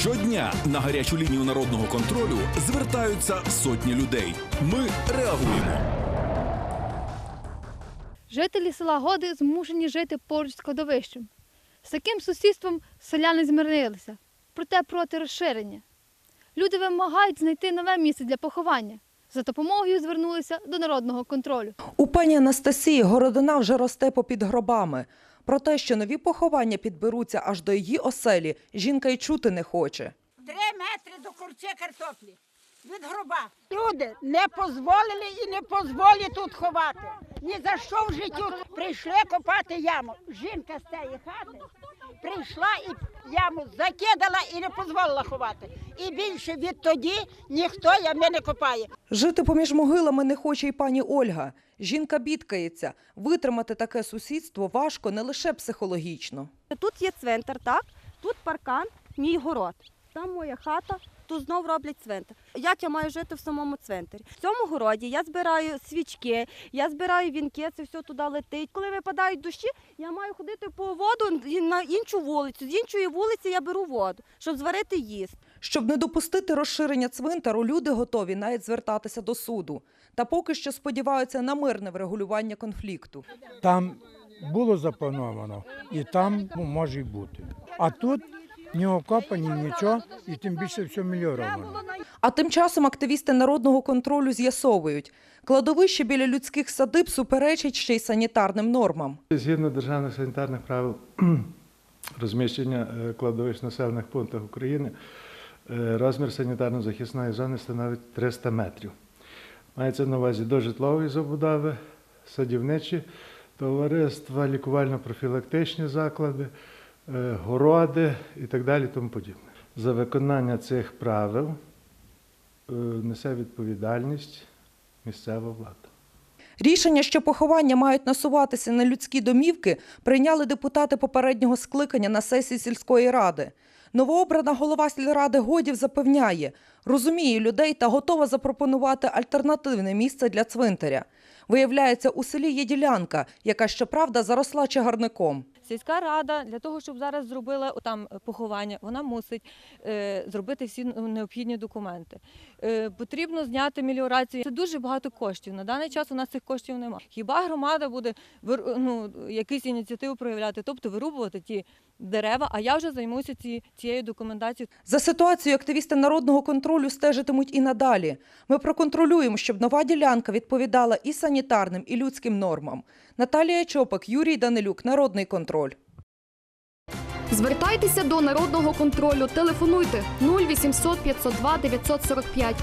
Щодня на гарячу лінію народного контролю звертаються сотні людей. Ми реагуємо. Жителі села Годи змушені жити поруч з кладовищем. З таким сусідством селяни змирилися, проте проти розширення. Люди вимагають знайти нове місце для поховання. За допомогою звернулися до народного контролю. У пані Анастасії городина вже росте попід гробами. Про те, що нові поховання підберуться аж до її оселі, жінка й чути не хоче. Три метри до курці картоплі від гроба. Люди не дозволили і не дозволять тут ховати. Ні за що в житті прийшли копати яму. Жінка з цієї хати прийшла і яму закидала і не дозволила ховати. І більше відтоді ніхто ями не копає. Жити поміж могилами не хоче й пані Ольга. Жінка бідкається. Витримати таке сусідство важко не лише психологічно. Тут є цвинтар, так? Тут паркан, мій город. Там моя хата, тут знов роблять цвинтар. Як я маю жити в самому цвинтарі? В цьому городі я збираю свічки, я збираю вінки, це все туди летить. Коли випадають дощі, я маю ходити по воду на іншу вулицю. З іншої вулиці я беру воду, щоб зварити їсти. Щоб не допустити розширення цвинтару, люди готові навіть звертатися до суду. Та поки що сподіваються на мирне врегулювання конфлікту. Там було заплановано, і там може й бути. А тут ні окопані, нічого, і тим більше все мільйоровано. А тим часом активісти народного контролю з'ясовують, кладовище біля людських садиб суперечить ще й санітарним нормам. Згідно державних санітарних правил розміщення е, кладовищ в населених пунктах України, е, розмір санітарно-захисної зони становить 300 метрів. Мається на увазі до житлової забудови, садівничі товариства, лікувально-профілактичні заклади, городи і так далі. Тому подібне. За виконання цих правил е, несе відповідальність місцева влада. Рішення, що поховання мають насуватися на людські домівки, прийняли депутати попереднього скликання на сесії сільської ради. Новообрана голова сільради Годів запевняє, розуміє людей та готова запропонувати альтернативне місце для цвинтаря. Виявляється, у селі є ділянка, яка щоправда заросла чагарником. Сільська рада для того, щоб зараз зробила там поховання, вона мусить е, зробити всі необхідні документи. Е, потрібно зняти меліорацію. Це дуже багато коштів. На даний час у нас цих коштів немає. Хіба громада буде ну, якісь ініціативу проявляти, тобто вирубувати ті дерева, а я вже займуся ці, цією документацією. За ситуацією активісти народного контролю стежитимуть і надалі. Ми проконтролюємо, щоб нова ділянка відповідала і санітарним, і людським нормам. Наталія Чопик, Юрій Данилюк, Народний контроль. Звертайтеся до народного контролю. Телефонуйте 0800 502 945